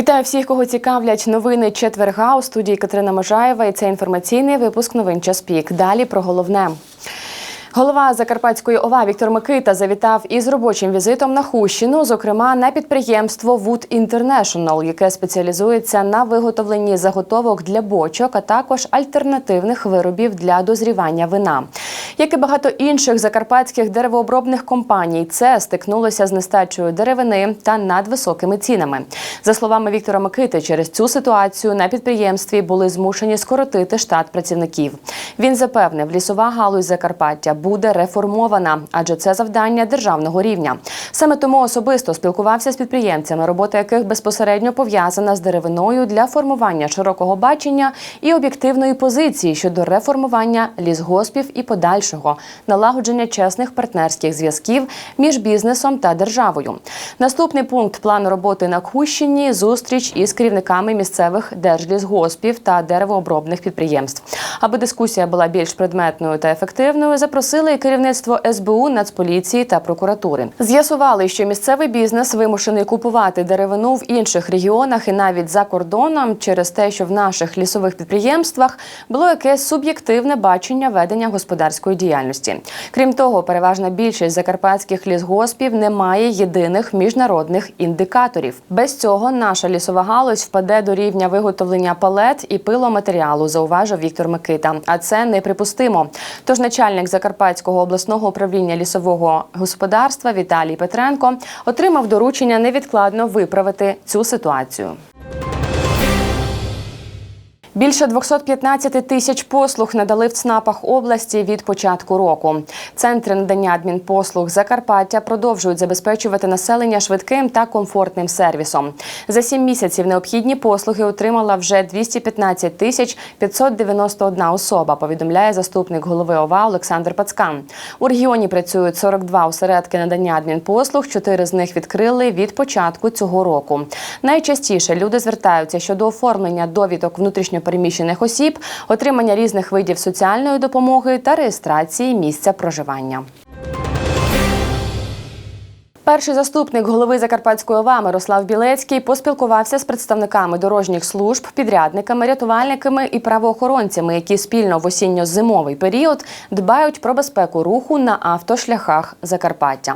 Вітаю всіх, кого цікавлять новини четверга у студії Катерина Можаєва. І це інформаційний випуск новин час пік. Далі про головне. Голова Закарпатської ОВА Віктор Микита завітав із робочим візитом на Хущину, зокрема на підприємство Wood International, яке спеціалізується на виготовленні заготовок для бочок, а також альтернативних виробів для дозрівання вина. Як і багато інших закарпатських деревообробних компаній, це стикнулося з нестачею деревини та надвисокими цінами. За словами Віктора Микити, через цю ситуацію на підприємстві були змушені скоротити штат працівників. Він запевнив, лісова галузь Закарпаття буде реформована, адже це завдання державного рівня. Саме тому особисто спілкувався з підприємцями, робота яких безпосередньо пов'язана з деревиною для формування широкого бачення і об'єктивної позиції щодо реформування лісгоспів і подальшого налагодження чесних партнерських зв'язків між бізнесом та державою. Наступний пункт плану роботи на Кущині зустріч із керівниками місцевих держлісгоспів та деревообробних підприємств. Аби дискусія була більш предметною та ефективною, запросили і керівництво СБУ, Нацполіції та прокуратури. З'ясували, що місцевий бізнес вимушений купувати деревину в інших регіонах і навіть за кордоном через те, що в наших лісових підприємствах було якесь суб'єктивне бачення ведення господарської діяльності. Крім того, переважна більшість закарпатських лісгоспів не має єдиних міжнародних індикаторів. Без цього наша лісова галузь впаде до рівня виготовлення палет і пиломатеріалу, зауважив Віктор Микита. А це неприпустимо. Тож начальник Закарпатського обласного управління лісового господарства Віталій Петренко отримав доручення невідкладно виправити цю ситуацію. Більше 215 тисяч послуг надали в ЦНАПах області від початку року. Центри надання адмінпослуг Закарпаття продовжують забезпечувати населення швидким та комфортним сервісом. За сім місяців необхідні послуги отримала вже 215 тисяч 591 особа. Повідомляє заступник голови ОВА Олександр Пацкан. У регіоні працюють 42 осередки надання адмінпослуг. Чотири з них відкрили від початку цього року. Найчастіше люди звертаються щодо оформлення довідок внутрішньо переміщених осіб, отримання різних видів соціальної допомоги та реєстрації місця проживання. Перший заступник голови Закарпатської ОВА Мирослав Білецький поспілкувався з представниками дорожніх служб, підрядниками, рятувальниками і правоохоронцями, які спільно в осінньо-зимовий період дбають про безпеку руху на автошляхах Закарпаття.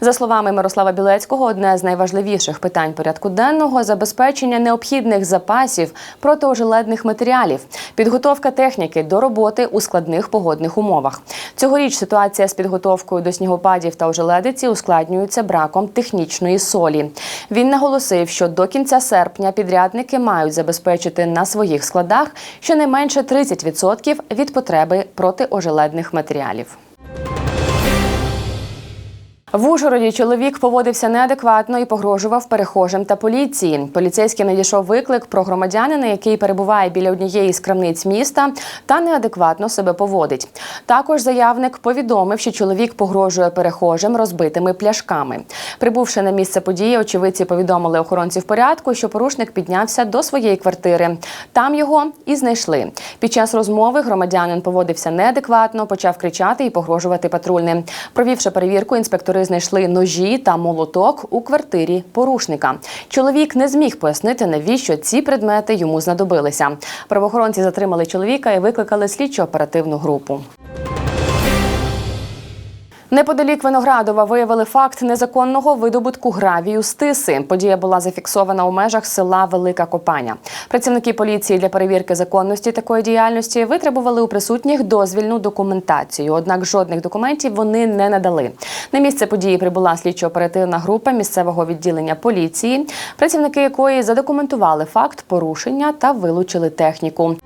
За словами Мирослава Білецького, одне з найважливіших питань порядку денного забезпечення необхідних запасів протиожеледних матеріалів, підготовка техніки до роботи у складних погодних умовах. Цьогоріч ситуація з підготовкою до снігопадів та ожеледиці ускладнюється браком технічної солі. Він наголосив, що до кінця серпня підрядники мають забезпечити на своїх складах щонайменше 30% від потреби протиожеледних матеріалів. В Ужгороді чоловік поводився неадекватно і погрожував перехожим та поліції. Поліцейським надійшов виклик про громадянина, який перебуває біля однієї з крамниць міста та неадекватно себе поводить. Також заявник повідомив, що чоловік погрожує перехожим розбитими пляшками. Прибувши на місце події, очевидці повідомили охоронців порядку, що порушник піднявся до своєї квартири. Там його і знайшли. Під час розмови громадянин поводився неадекватно, почав кричати і погрожувати патрульним. Провівши перевірку, інспектори знайшли ножі та молоток у квартирі порушника. Чоловік не зміг пояснити, навіщо ці предмети йому знадобилися. Правоохоронці затримали чоловіка і викликали слідчо-оперативну групу. Неподалік Виноградова виявили факт незаконного видобутку гравію з тиси. Подія була зафіксована у межах села Велика Копаня. Працівники поліції для перевірки законності такої діяльності витребували у присутніх дозвільну документацію. Однак жодних документів вони не надали. На місце події прибула слідчо-оперативна група місцевого відділення поліції, працівники якої задокументували факт порушення та вилучили техніку.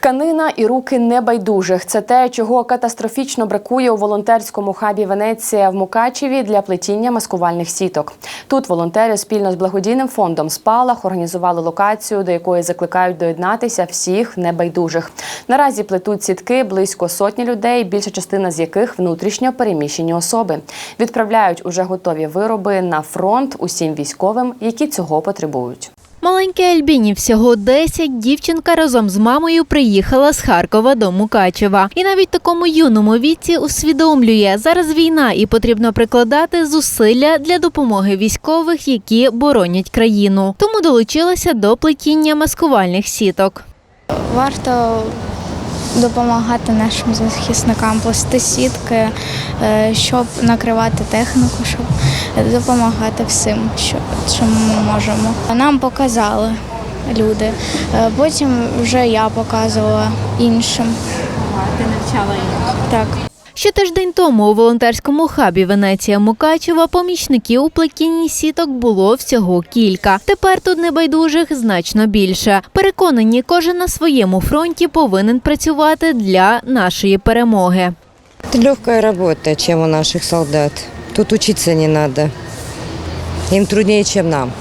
Тканина і руки небайдужих це те, чого катастрофічно бракує у волонтерському хабі Венеція в Мукачеві для плетіння маскувальних сіток. Тут волонтери спільно з благодійним фондом Спалах організували локацію, до якої закликають доєднатися всіх небайдужих. Наразі плетуть сітки близько сотні людей, більша частина з яких внутрішньо переміщені особи. Відправляють уже готові вироби на фронт усім військовим, які цього потребують. Маленькій Альбіні всього 10, дівчинка разом з мамою приїхала з Харкова до Мукачева. І навіть такому юному віці усвідомлює, зараз війна і потрібно прикладати зусилля для допомоги військових, які боронять країну. Тому долучилася до плетіння маскувальних сіток. Варто допомагати нашим захисникам плести сітки, е, щоб накривати техніку, щоб допомагати всім, що, чим ми можемо. Нам показали люди. Е, Потім вже я показувала іншим. Ти навчала інших? Так. Ще тиждень тому у волонтерському хабі Венеція Мукачева помічників у плетінні сіток було всього кілька. Тепер тут небайдужих значно більше. Переконані, кожен на своєму фронті повинен працювати для нашої перемоги. Это легкая работа, чем у наших солдат. Тут учиться не надо. Им труднее, чем нам.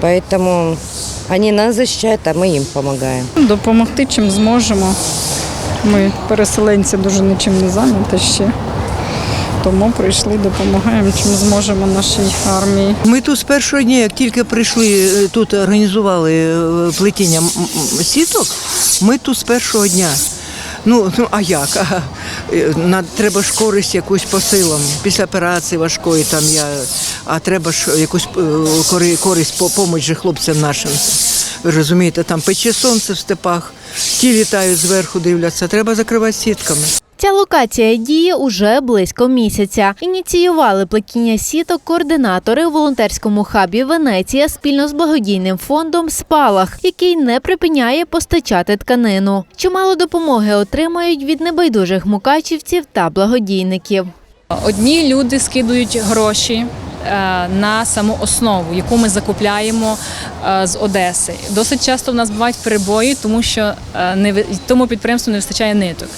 Поэтому они нас защищают, а мы им помогаем. Допомогти чим зможемо. Ми переселенці дуже нічим не зайняті ще. Тому прийшли, допомагаємо, чим зможемо нашій армії. Ми тут з першого дня, як тільки прийшли, е, тут організували е, плетіння сіток, ми тут з першого дня. Ну, ну а як? А, е, на, треба ж користь якусь по силам. Після операції важкої там я, а треба ж якусь користь по помочь же хлопцям нашим. Ви розумієте, там пече сонце в степах, ті літають зверху, дивляться, треба закривати сітками. Ця локація діє уже близько місяця. Ініціювали плетіння сіток координатори у волонтерському хабі Венеція спільно з благодійним фондом Спалах, який не припиняє постачати тканину. Чимало допомоги отримають від небайдужих мукачівців та благодійників. Одні люди скидують гроші е, на саму основу, яку ми закупляємо е, з Одеси. Досить часто в нас бувають перебої, тому що е, не тому підприємству не вистачає ниток.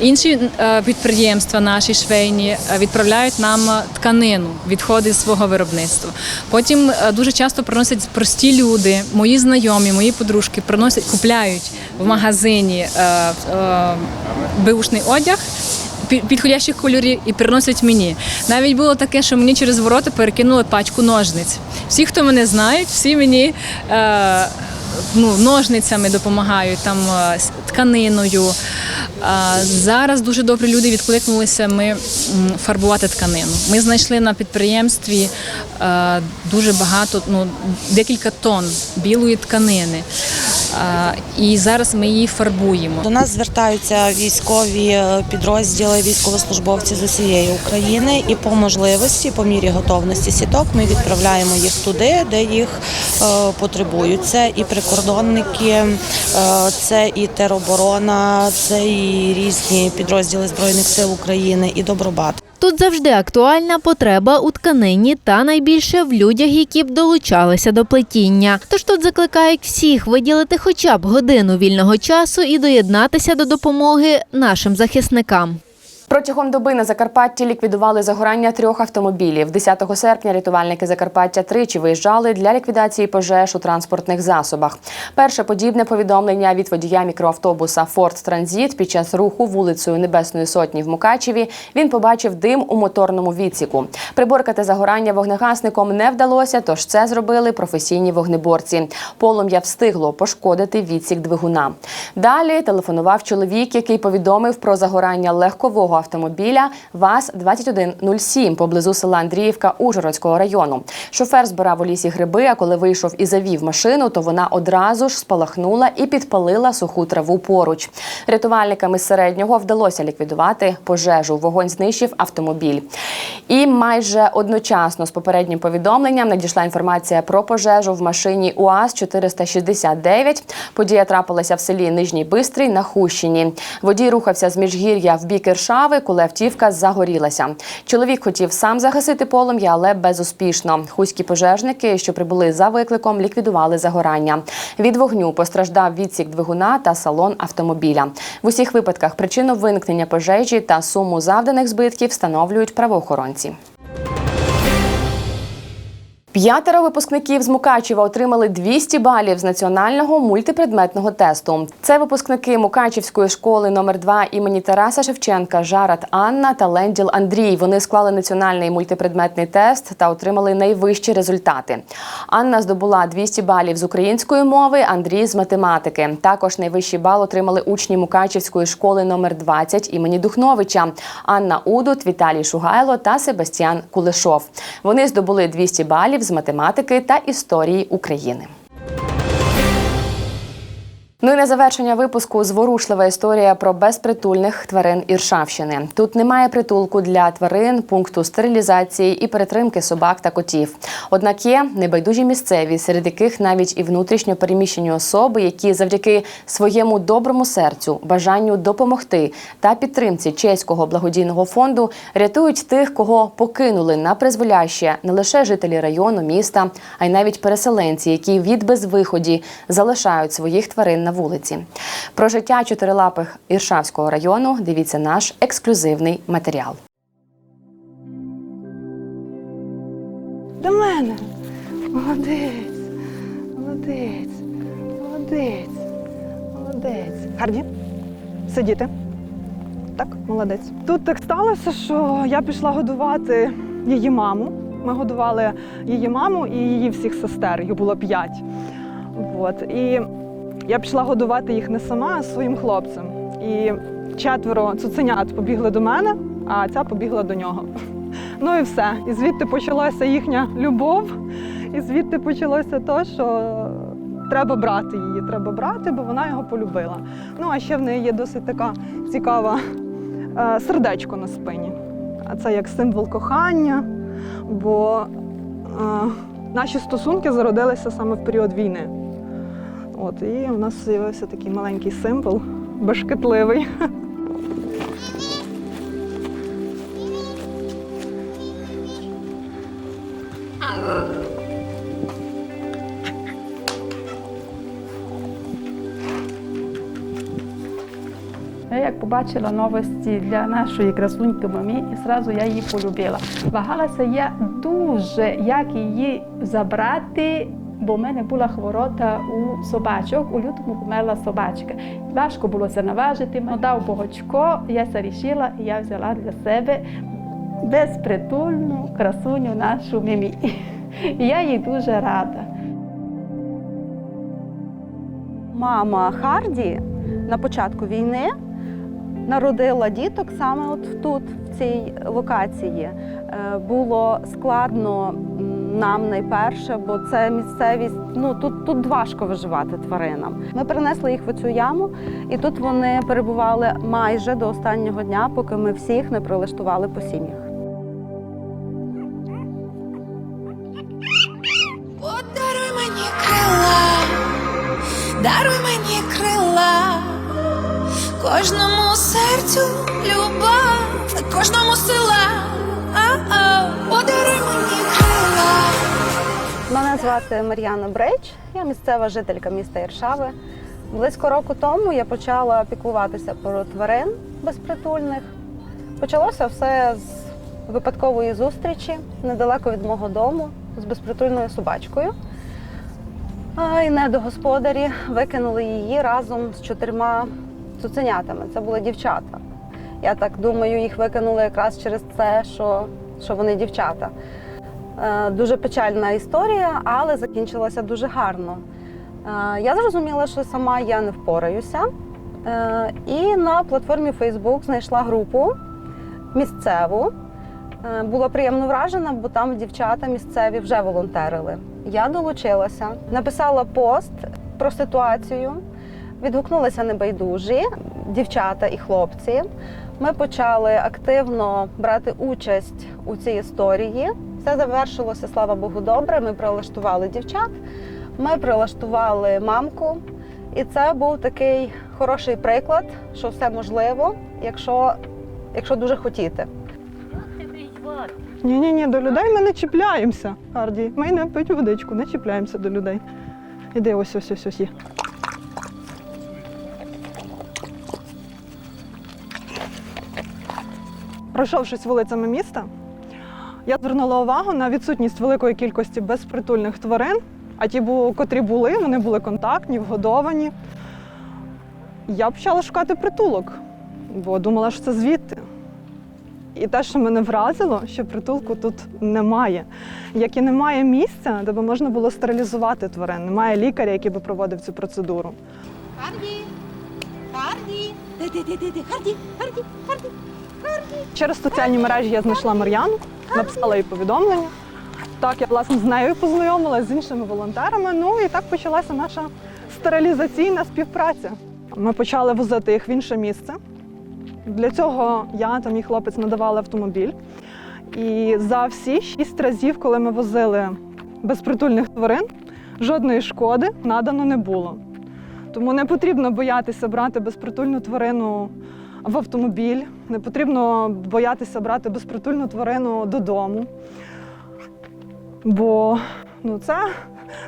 Інші підприємства, наші швейні, відправляють нам тканину, відходи з свого виробництва. Потім дуже часто приносять прості люди, мої знайомі, мої подружки приносять, купляють в магазині беушний одяг підходящих кольорів і приносять мені. Навіть було таке, що мені через ворота перекинули пачку ножниць. Всі, хто мене знають, всі мені е, ну, ножницями допомагають, там, е, тканиною. А зараз дуже добрі люди відкликнулися ми фарбувати тканину. Ми знайшли на підприємстві е, дуже багато, ну, декілька тонн білої тканини. І зараз ми її фарбуємо. До нас звертаються військові е, підрозділи, військовослужбовці з усієї України, і по можливості, по мірі готовності сіток, ми відправляємо їх туди, де їх е, потребують. Це і прикордонники, е, це і тероборона, це і різні підрозділи збройних сил України, і добробат. Тут завжди актуальна потреба у тканині та найбільше в людях, які б долучалися до плетіння. Тож тут закликають всіх виділити хоча б годину вільного часу і доєднатися до допомоги нашим захисникам. Протягом доби на Закарпатті ліквідували загорання трьох автомобілів. 10 серпня рятувальники Закарпаття тричі виїжджали для ліквідації пожеж у транспортних засобах. Перше подібне повідомлення від водія мікроавтобуса Форд Транзит під час руху вулицею Небесної Сотні в Мукачеві. Він побачив дим у моторному відсіку. Приборкати загорання вогнегасником не вдалося, тож це зробили професійні вогнеборці. Полум'я встигло пошкодити відсік двигуна. Далі телефонував чоловік, який повідомив про загорання легкового автомобіля ВАЗ-2107 поблизу села Андріївка Ужгородського району. Шофер збирав у лісі гриби, а коли вийшов і завів машину, то вона одразу ж спалахнула і підпалила суху траву поруч. Рятувальникам із середнього вдалося ліквідувати пожежу. Вогонь знищив автомобіль. І майже одночасно з попереднім повідомленням надійшла інформація про пожежу в машині УАЗ 469. Подія трапилася в селі Нижній Бистрий на Хущині. Водій рухався з міжгір'я в бік Іршави, коли автівка загорілася. Чоловік хотів сам загасити полум'я, але безуспішно. Хуські пожежники, що прибули за викликом, ліквідували загорання. Від вогню постраждав відсік двигуна та салон автомобіля. В усіх випадках причину виникнення пожежі та суму завданих збитків встановлюють правоохоронці. П'ятеро випускників з Мукачева отримали 200 балів з національного мультипредметного тесту. Це випускники Мукачівської школи номер 2 імені Тараса Шевченка, Жарат Анна та Ленділ Андрій. Вони склали національний мультипредметний тест та отримали найвищі результати. Анна здобула 200 балів з української мови, Андрій з математики. Також найвищий бал отримали учні Мукачівської школи номер 20 імені Духновича, Анна Удут, Віталій Шугайло та Себастьян Кулешов. Вони здобули 200 балів з математики та історії України. Ну і на завершення випуску зворушлива історія про безпритульних тварин Іршавщини. Тут немає притулку для тварин, пункту стерилізації і перетримки собак та котів. Однак є небайдужі місцеві, серед яких навіть і внутрішньо переміщені особи, які завдяки своєму доброму серцю, бажанню допомогти та підтримці чеського благодійного фонду рятують тих, кого покинули на призволяще не лише жителі району, міста, а й навіть переселенці, які від безвиході залишають своїх тварин на вулиці. Про життя чотирилапих Іршавського району дивіться наш ексклюзивний матеріал. До мене. Молодець. Молодець. Молодець. Молодець. Гарді. Сидіти. Так, молодець. Тут так сталося, що я пішла годувати її маму. Ми годували її маму і її всіх сестер. Їх було п'ять. От. І я пішла годувати їх не сама, а своїм хлопцем. І четверо цуценят побігли до мене, а ця побігла до нього. Ну і все. І звідти почалася їхня любов, і звідти почалося те, що треба брати її, треба брати, бо вона його полюбила. Ну а ще в неї є досить така цікава е, сердечко на спині. А це як символ кохання, бо е, наші стосунки зародилися саме в період війни. От, і у нас з'явився такий маленький символ, бешкетливий. Я як побачила новості для нашої красуньки мамі, і зразу я її полюбила. Вагалася я дуже, як її забрати, бо в мене була хворота у собачок. У лютому померла собачка. Важко було це наважити. Ну, дав Богочко, я це рішила, і я взяла для себе безпритульну красуню нашу мімі. І я їй дуже рада. Мама Харді на початку війни народила діток саме от тут, в цій локації. Е, Було складно нам найперше, бо це місцевість. Ну тут, тут важко виживати тваринам. Ми перенесли їх в цю яму, і тут вони перебували майже до останнього дня, поки ми всіх не прилаштували по сім'ях. Подаруй мені крила, даруй мені крила, кожному серцю любов, кожному сила, подаруй мені крила. Мене звати Мар'яна Брейч, я місцева жителька міста Іршави. Близько року тому я почала піклуватися про тварин безпритульних. Почалося все з випадкової зустрічі недалеко від мого дому з безпритульною собачкою. А, І недогосподарі викинули її разом з чотирма цуценятами. Це були дівчата. Я так думаю, їх викинули якраз через це, що, що вони дівчата. Е, Дуже печальна історія, але закінчилася дуже гарно. Е, Я зрозуміла, що сама я не впораюся. Е, І на платформі Facebook знайшла групу місцеву. Була приємно вражена, бо там дівчата місцеві вже волонтерили. Я долучилася, написала пост про ситуацію, відгукнулися небайдужі дівчата і хлопці. Ми почали активно брати участь у цій історії. Все завершилося, слава Богу, добре. Ми прилаштували дівчат, ми прилаштували мамку. І це був такий хороший приклад, що все можливо, якщо, якщо дуже хотіти. Ні, ні, ні, до людей ми не чіпляємося, Харді. Ми не пить водичку, не чіпляємося до людей. Іди, ось ось ось ось Пройшовшись вулицями міста, Я звернула увагу на відсутність великої кількості безпритульних тварин, а ті, котрі були, вони були контактні, вгодовані. Я почала шукати притулок, бо думала, що це звідти. І те, що мене вразило, що притулку тут немає. Як і немає місця, де би можна було стерилізувати тварин. Немає лікаря, який би проводив цю процедуру. Через соціальні мережі я знайшла Мар'яну, написала їй повідомлення. Так, я власне з нею познайомилася з іншими волонтерами. Ну і так почалася наша стерилізаційна співпраця. Ми почали возити їх в інше місце. Для цього я та мій хлопець надавали автомобіль. І за всі шість разів, коли ми возили безпритульних тварин, жодної шкоди надано не було. Тому не потрібно боятися брати безпритульну тварину в автомобіль, не потрібно боятися брати безпритульну тварину додому. Бо ну, це,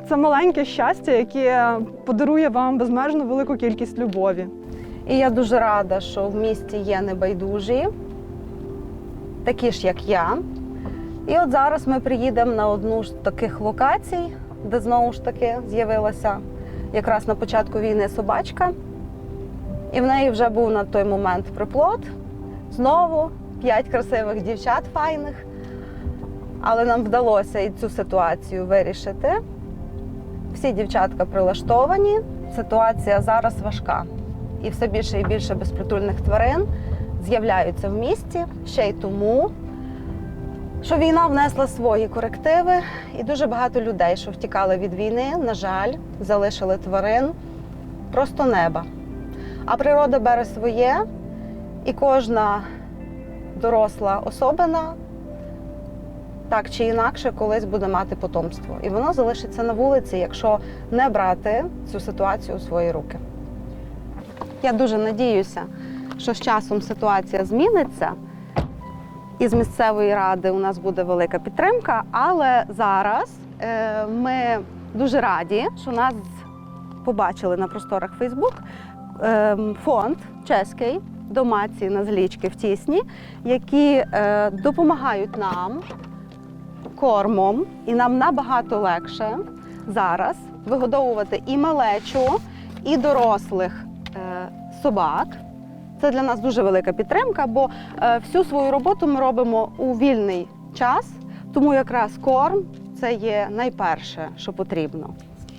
це маленьке щастя, яке подарує вам безмежно велику кількість любові. І я дуже рада, що в місті є небайдужі, такі ж, як я. І от зараз ми приїдемо на одну з таких локацій, де знову ж таки з'явилася якраз на початку війни собачка. І в неї вже був на той момент приплод. Знову п'ять красивих дівчат файних. Але нам вдалося і цю ситуацію вирішити. Всі дівчатка прилаштовані. Ситуація зараз важка. І все більше і більше безпритульних тварин з'являються в місті ще й тому, що війна внесла свої корективи, і дуже багато людей, що втікали від війни, на жаль, залишили тварин просто неба. А природа бере своє, і кожна доросла особина так чи інакше колись буде мати потомство. І воно залишиться на вулиці, якщо не брати цю ситуацію у свої руки. Я дуже надіюся, що з часом ситуація зміниться. І з місцевої ради у нас буде велика підтримка. Але зараз е, ми дуже раді, що нас побачили на просторах Фейсбук фонд чеський домаці на злічки в тісні, які е, допомагають нам кормом, і нам набагато легше зараз вигодовувати і малечу, і дорослих е, собак. Це для нас дуже велика підтримка, бо е, всю свою роботу ми робимо у вільний час, тому якраз корм це є найперше, що потрібно.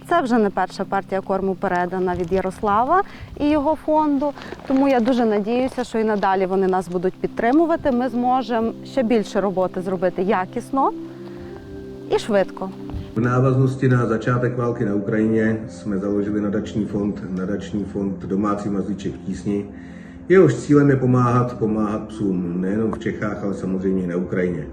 Це вже не перша партія корму передана від Ярослава і його фонду. Тому я дуже надіюся, що і надалі вони нас будуть підтримувати. Ми зможемо ще більше роботи зробити якісно і швидко. V návaznosti na začátek války na Ukrajině jsme založili nadační fond, nadační fond domácí mazlíček tísni. Jehož cílem je pomáhat, pomáhat psům nejenom v Čechách, ale samozřejmě i na Ukrajině.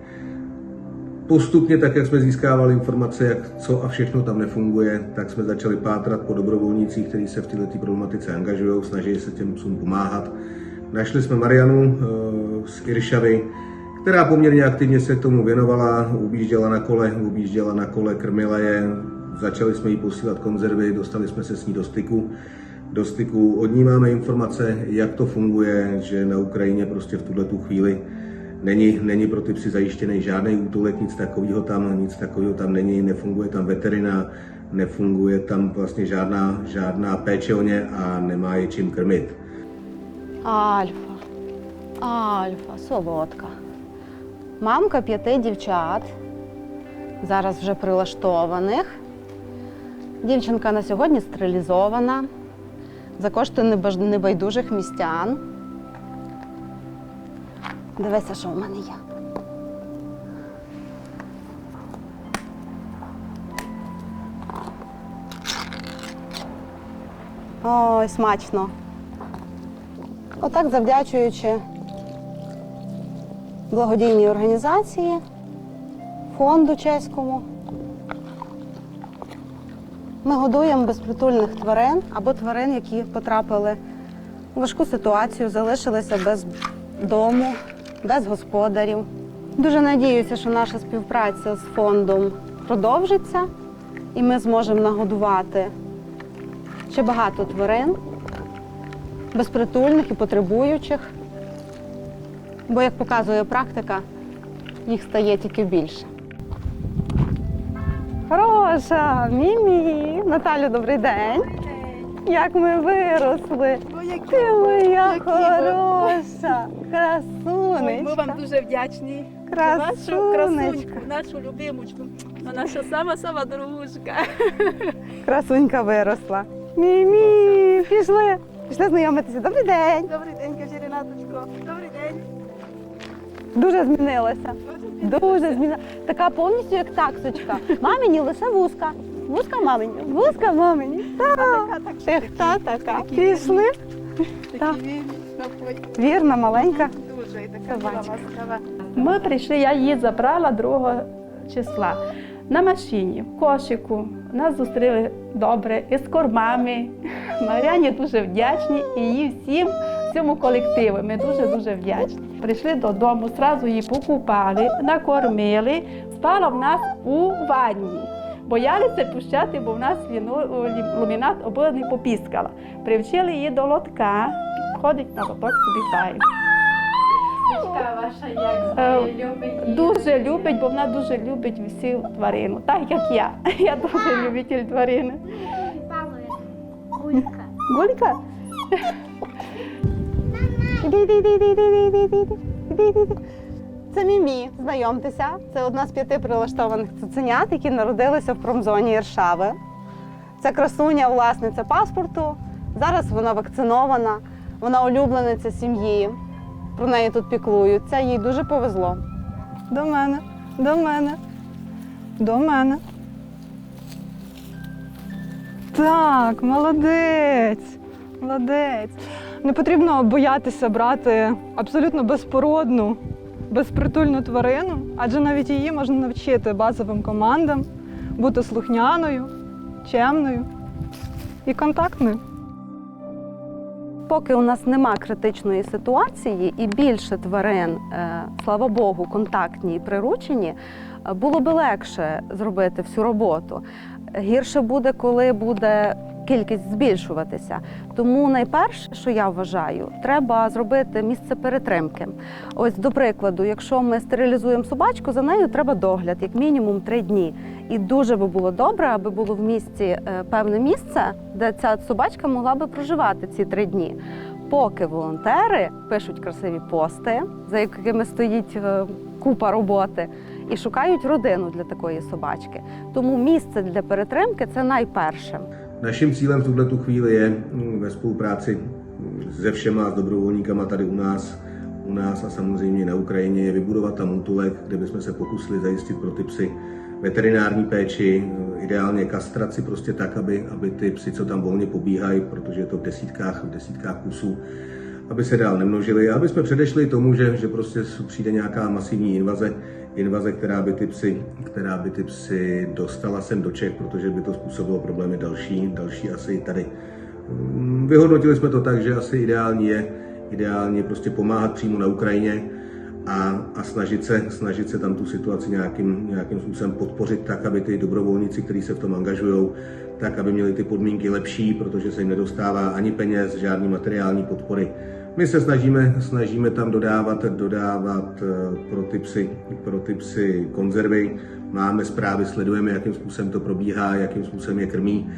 Postupně, tak jak jsme získávali informace, jak co a všechno tam nefunguje, tak jsme začali pátrat po dobrovolnících, kteří se v této problematice angažují, snaží se těm psům pomáhat. Našli jsme Marianu eh, z Iršavy, která poměrně aktivně se tomu věnovala, objížděla na kole, objížděla na kole, krmila je, začali jsme jí posílat konzervy, dostali jsme se s ní do styku. Do styku od ní máme informace, jak to funguje, že na Ukrajině prostě v tuhle tu chvíli není, není pro ty psy zajištěný žádný útulek, nic takového tam, nic takového tam není, nefunguje tam veterina, nefunguje tam vlastně žádná, žádná péče o ně a nemá je čím krmit. Альфа, Альфа, солодка. Мамка п'яти дівчат, зараз вже прилаштованих. Дівчинка на сьогодні стерилізована за кошти небайдужих містян. Дивися, що в мене є. Ой, смачно. Отак, завдячуючи благодійній організації, фонду чеському, ми годуємо безпритульних тварин або тварин, які потрапили у важку ситуацію, залишилися без дому, без господарів. Дуже надіюся, що наша співпраця з фондом продовжиться, і ми зможемо нагодувати ще багато тварин безпритульних і потребуючих. Бо, як показує практика, їх стає тільки більше. Хороша, Мімі. Наталю, добрий день. Як ми виросли. Ти моя хороша, красунечка. Ми вам дуже вдячні Красунечка. красуньку, нашу любимочку. Вона наша сама-сама дружка. Красунька виросла. Мімі, пішли. Пішли знайомитися. Добрий день. Добрий день, каже Ренаточко. Добрий день. Дуже змінилася. Дуже змінилася. Така повністю як таксочка. Мамині лише вузка. Вузка мамині. Вузка мамині. Так. Ти хто така? Пішли. Вірна, маленька. Дуже така була ласкава. Ми прийшли, я її забрала 2 числа на машині, в кошику. Нас зустріли добре із кормами. Мар'яні дуже вдячні і їй всім, всьому колективу. Ми дуже-дуже вдячні. Прийшли додому, зразу її покупали, накормили, спала в нас у ванні. Боялися пущати, бо в нас лумінат обоє не попіскала. Привчили її до лотка, ходить на лоток собі грає. ваша як Е, Дуже любить, бо вона дуже любить всі тварину, так як я. Я дуже любитель тварини. Гулька. Гулька? Іди, іди, іди, іди, іди, іди, іди, іди, іди, іди. Це Мімі, знайомтеся. Це одна з п'яти прилаштованих цуценят, які народилися в промзоні Іршави. Це красуня, власниця паспорту. Зараз вона вакцинована, вона улюблениця сім'ї. Про неї тут піклуються. Їй дуже повезло. До мене, до мене, до мене. Так, молодець, молодець. Не потрібно боятися брати абсолютно безпородну, безпритульну тварину, адже навіть її можна навчити базовим командам, бути слухняною, чемною і контактною. Поки у нас нема критичної ситуації і більше тварин, е, слава Богу, контактні і приручені, е, було би легше зробити всю роботу. Гірше буде, коли буде кількість збільшуватися. Тому найперше, що я вважаю, треба зробити місце перетримки. Ось до прикладу, якщо ми стерилізуємо собачку, за нею треба догляд, як мінімум три дні. І дуже би було добре, аби було в місті е, певне місце, де ця собачка могла би проживати ці три дні. Поки волонтери пишуть красиві пости, за якими стоїть е, купа роботи, і шукають родину для такої собачки. Тому місце для перетримки це найперше. Naším cílem v tuhle chvíli je mm, ve spolupráci mm, se všema s dobrovolníkama tady u nás, u nás a samozřejmě na Ukrajině je vybudovat tam útulek, kde bychom se pokusili zajistit pro ty psy veterinární péči, eh, ideálně kastraci prostě tak, aby, aby ty psy, co tam volně pobíhají, protože je to v desítkách, v desítkách kusů, aby se dál nemnožili a aby jsme předešli tomu, že, že prostě přijde nějaká masivní invaze, invaze, která by ty psy, která by ty psy dostala sem do Čech, protože by to způsobilo problémy další, další asi tady. Mm, Vyhodnotili jsme to tak, že asi ideální je, ideálně prostě pomáhat přímo na Ukrajině a, a snažit, se, snažit se tam tu situaci nějakým, nějakým způsobem podpořit tak, aby ty dobrovolníci, kteří se v tom angažují, tak, aby měli ty podmínky lepší, protože se jim nedostává ani peněz, žádný materiální podpory. My se snažíme, snažíme tam dodávat, dodávat eh, pro ty psy, pro ty psy konzervy. Máme zprávy, sledujeme, jakým způsobem to probíhá, jakým způsobem je krmí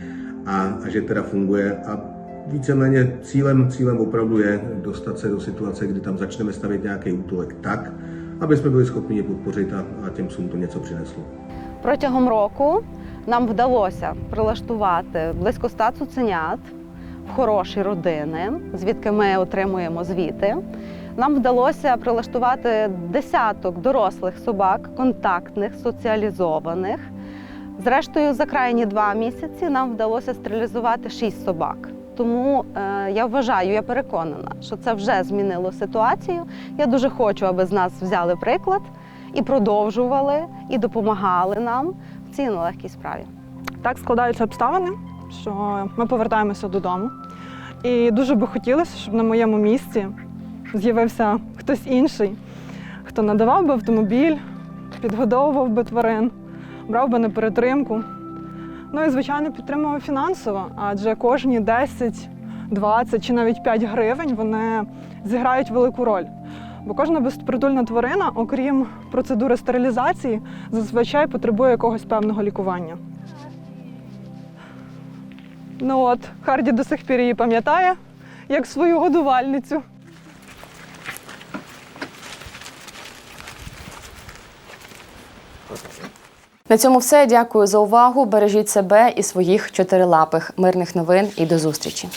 a, a že teda funguje. A víceméně cílem, cílem opravdu je dostat se do situace, kdy tam začneme stavět nějaký útulek tak, aby jsme byli schopni je podpořit a, a těm psům to něco přineslo. Протягом року нам вдалося прилаштувати близько 100 цуценят в хороші родини, звідки ми отримуємо звіти. Нам вдалося прилаштувати десяток дорослих собак, контактних, соціалізованих. Зрештою, за крайні два місяці нам вдалося стерилізувати шість собак. Тому е, я вважаю, я переконана, що це вже змінило ситуацію. Я дуже хочу, аби з нас взяли приклад і продовжували, і допомагали нам в цій нелегкій справі. Так складаються обставини, що ми повертаємося додому. І дуже би хотілося, щоб на моєму місці з'явився хтось інший, хто надавав би автомобіль, підгодовував би тварин, брав би на перетримку. Ну і, звичайно, підтримував фінансово, адже кожні 10, 20 чи навіть 5 гривень вони зіграють велику роль. Бо кожна безпритульна тварина, окрім процедури стерилізації, зазвичай потребує якогось певного лікування. Ну от, Харді до сих пір її пам'ятає як свою годувальницю. На цьому все. Дякую за увагу. Бережіть себе і своїх чотирилапих. Мирних новин і до зустрічі.